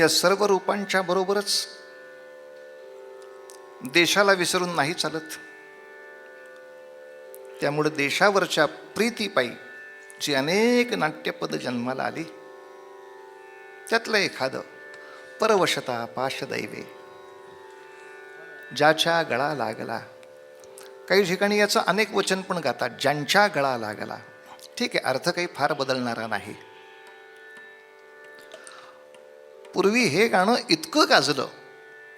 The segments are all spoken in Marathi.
या सर्व रूपांच्या बरोबरच देशाला विसरून नाही चालत. त्यामुळे देशावरच्या प्रीतीपायी जी अनेक नाट्यपद जन्माला आली त्यातलं एखादं परवशता पाशदैवे. ज्याच्या गळा लागला काही ठिकाणी याचं अनेक वचन पण गातात ज्यांच्या गळा लागला. ठीक आहे अर्थ काही फार बदलणारा नाही. पूर्वी हे गाणं इतकं गाजलं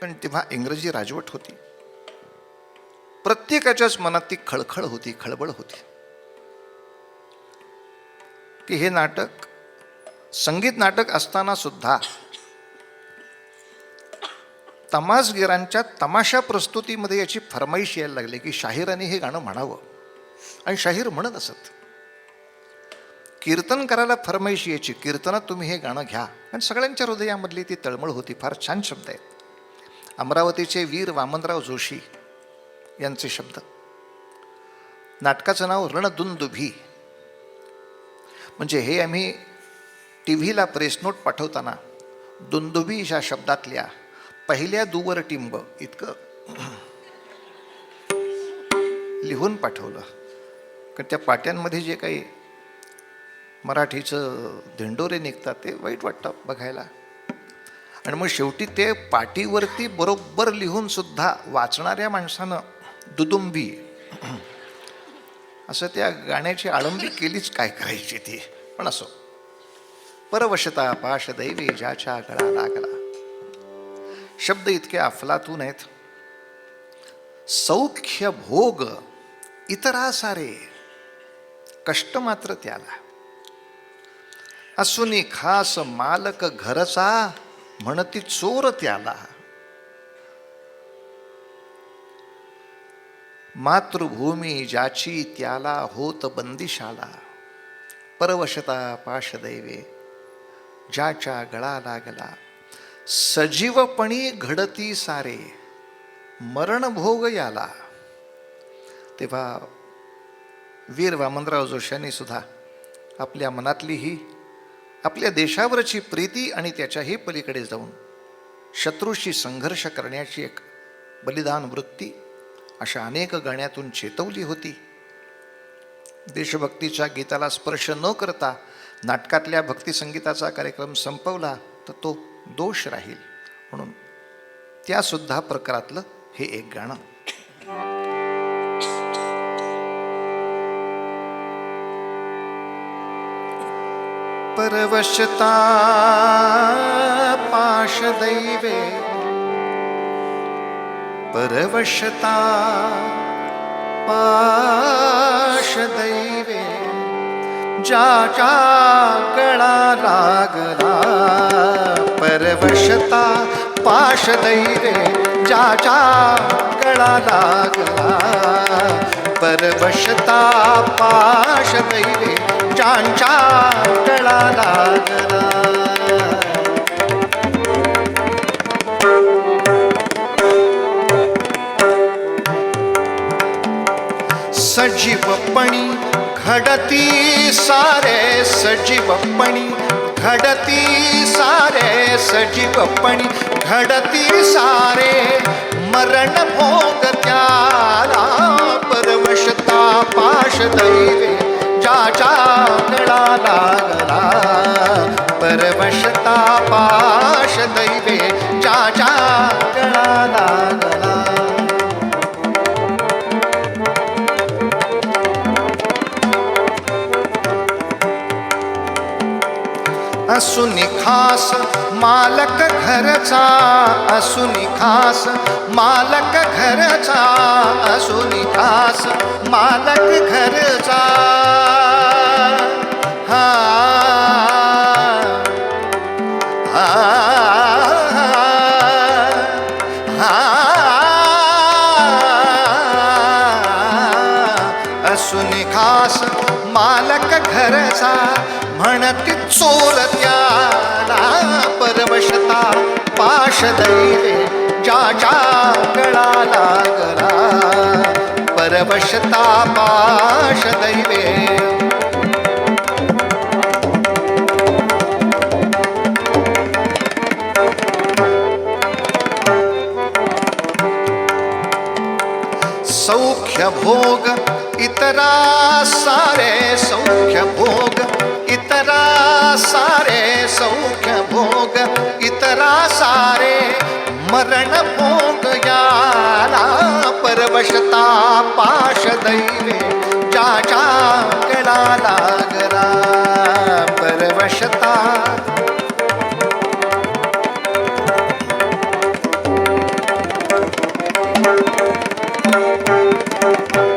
पण तेव्हा इंग्रजी राजवट होती. प्रत्येकाच्याच मनात ती खळखळ होती खळबळ होती. की हे नाटक संगीत नाटक असताना सुद्धा तमासगिरांच्या तमाशा प्रस्तुतीमध्ये याची फरमाईश यायला लागली की शाहिरांनी हे गाणं म्हणावं. आणि शाहीर म्हणत असत. कीर्तन करायला फरमाईश यायची. कीर्तनात तुम्ही हे गाणं घ्या. आणि सगळ्यांच्या हृदयामधली ती तळमळ होती. फार छान शब्द आहेत अमरावतीचे वीर वामनराव जोशी यांचे शब्द. नाटकाचं नाव रणदुंदुभी. म्हणजे हे आम्ही टी व्हीला प्रेस नोट पाठवताना दुंदुभी ह्या शब्दातल्या पहिल्या दुवर टिंब इतकं लिहून पाठवलं. कारण त्या पाट्यांमध्ये जे काही मराठीचं दिंडोरे निघतात ते वाईट वाटतं बघायला. आणि मग शेवटी ते पाटीवरती बरोबर लिहून सुद्धा वाचणाऱ्या माणसानं दुदुंबी. असं त्या गाण्याची आळंबी केलीच काय करायची ती? पण असो. परवशता पाश दैवी ज्याच्या गळा लागला. शब्द इतके अफलातून आहेत. सौख्य भोग इतरा सारे कष्ट मात्र त्याला. असुनी खास मालक घरचा म्हणती चोर त्याला. मातृभूमी ज्याची त्याला होत बंदिशाला. परवशता पाशदैवे ज्याच्या गळा लागला. सजीवपणी घडती सारे मरणभोग याला. तेव्हा वीर वामनराव जोशांनी सुद्धा आपल्या मनातली ही आपल्या देशावरची प्रीती आणि त्याच्याही पलीकडे जाऊन शत्रूशी संघर्ष करण्याची एक बलिदान वृत्ती अशा अनेक गाण्यातून चेतवली होती. देशभक्तीच्या गीताला स्पर्श न करता नाटकातल्या भक्तिसंगीताचा कार्यक्रम संपवला तर तो दोष राहील म्हणून त्यासुद्धा प्रकारातलं हे एक गाणं. परवशता पाशदैवे परवशता पाशदैवे ज्याच्या कळा लागला। परवशता पाशदैवे ज्याच्या कळा लागला। परवशता पाशदैवे ज्यांच्या गळा सजीवपणी घडती सारे सजीवपणी घडती सारे सजीवपणी घडती सारे मरण भोग त्याला परवशता पाश दैवे. ज्याच्या कळा लागला. परमशता पाश दैवे चाचा कळा लागला. असुनी खास मालक घरचा असुनी खास मालक घरचा असुनी खास मालक घरचा. पालक घरचा म्हणत चोर त्याला परवशता पाश दैवे ज्या गळा लागला. परवशता पाश दैवे. सौख्य भोग इतरा सारे सौख्य भोग, इतरा सारे सौख्य भोग, इतरा सारे मरण भोग याला परवशता पाश दैवे ज्याच्या गळा लागला परवशता। सौख्य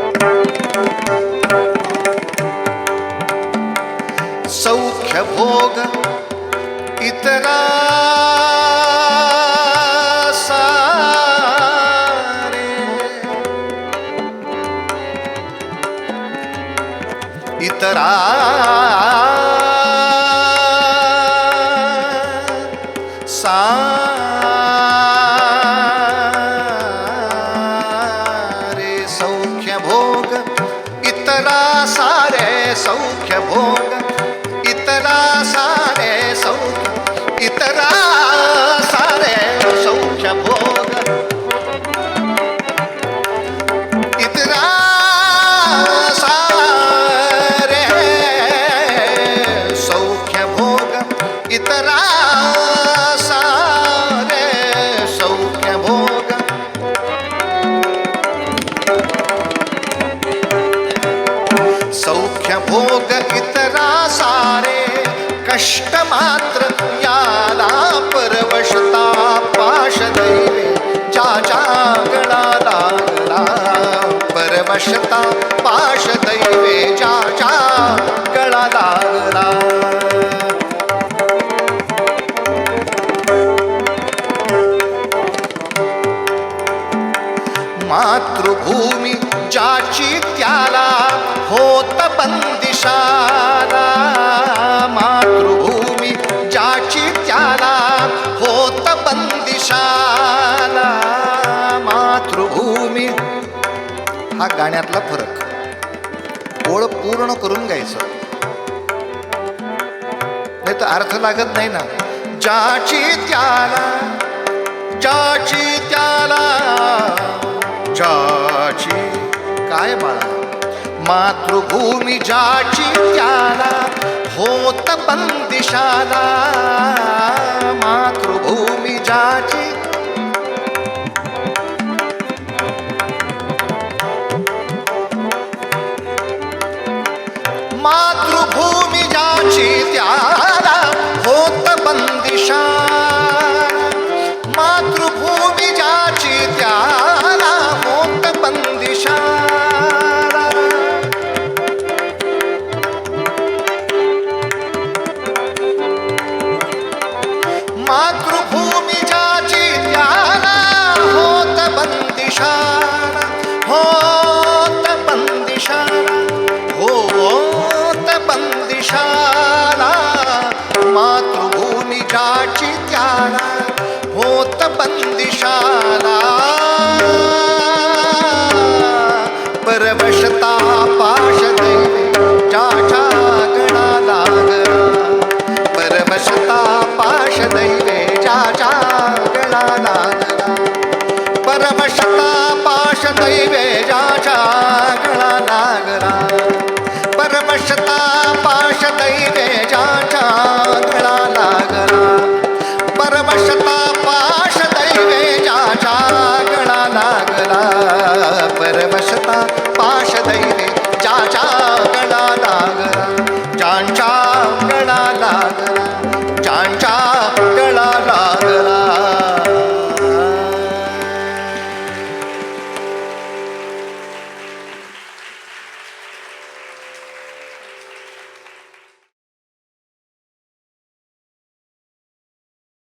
इतरा सारे सौख्य भोग। सौख्य भोग इतरा सारे कष्ट मात्र याला परवशता पाश मातृभूमी ज्याची त्याला होत बंदिशाला. मातृभूमी ज्याची त्याला होत बंदिशाला. मातृभूमी. हा गाण्यातला फरक. ओळ पूर्ण करून गायचं नाही तर अर्थ लागत नाही ना. ज्याची त्याला ज्याची त्याला ज्याची काय बाळा? मातृभूमी ज्याची त्याला होत बंदिशाला. परवशता पाश दैवे ज्याच्या गळा लागला परवशता पाश दैवे ज्याच्या गळा लागला परमशता पाश दैवे ज्याच्या गळा लागला परमशता पाश दैवे ज्याच्या गळा लागला परमशता गणाला परवशता पाशदैवे ज्याच्या गणा लागला ज्यांच्या